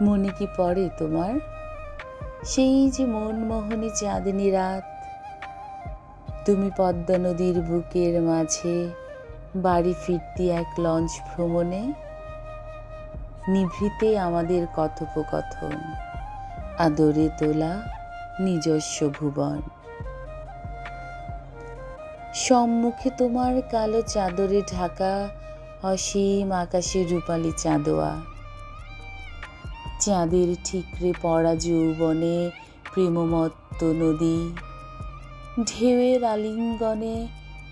মনে কি পড়ে তোমার? সেই যে মনমোহনী চাঁদনি রাত। তুমি পদ্মা নদীর বুকের মাঝে বাড়ি ফিরতি এক লঞ্চ ভ্রমণে। নিভৃতে আমাদের কথোপকথন, আদরে তোলা নিজস্ব ভুবন। সম্মুখে তোমার কালো চাদরে ঢাকা অসীম আকাশে রূপালি চাঁদোয়া। চাঁদের ঠিকরে পড়া যৌবনে প্রেমমত্ত নদী। ঢেউয়ের আলিঙ্গনে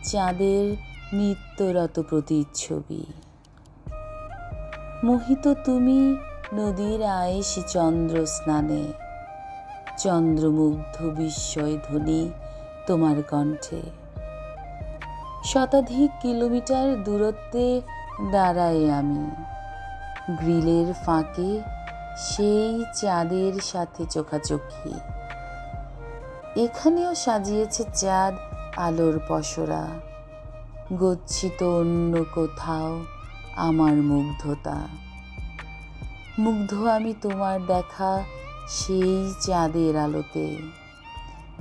চাঁদের নিত্যরত প্রতিচ্ছবি। মোহিত তুমি নদীর আয়েসি চন্দ্র স্নানে। চন্দ্রমুগ্ধ বিস্ময় ধ্বনি তোমার কণ্ঠে। শতাধিক কিলোমিটার দূরত্বে দাঁড়াই আমি। গ্রিলের ফাঁকে সেই চাঁদের সাথে চোখাচোখি। এখানেও সাজিয়েছে চাঁদ আলোর পসরা, গচ্ছিত অন্য কোথাও আমার মুগ্ধতা। মুগ্ধ আমি তোমার দেখা সেই চাঁদের আলোতে,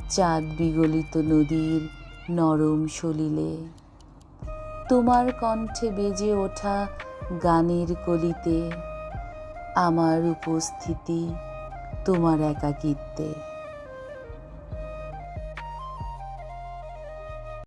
চাঁদ বিগলিত নদীর নরম সলিলে। তোমার কণ্ঠে বেজে ওঠা গানের কলিতে আমার উপস্থিতি তোমার একাকিত্বে।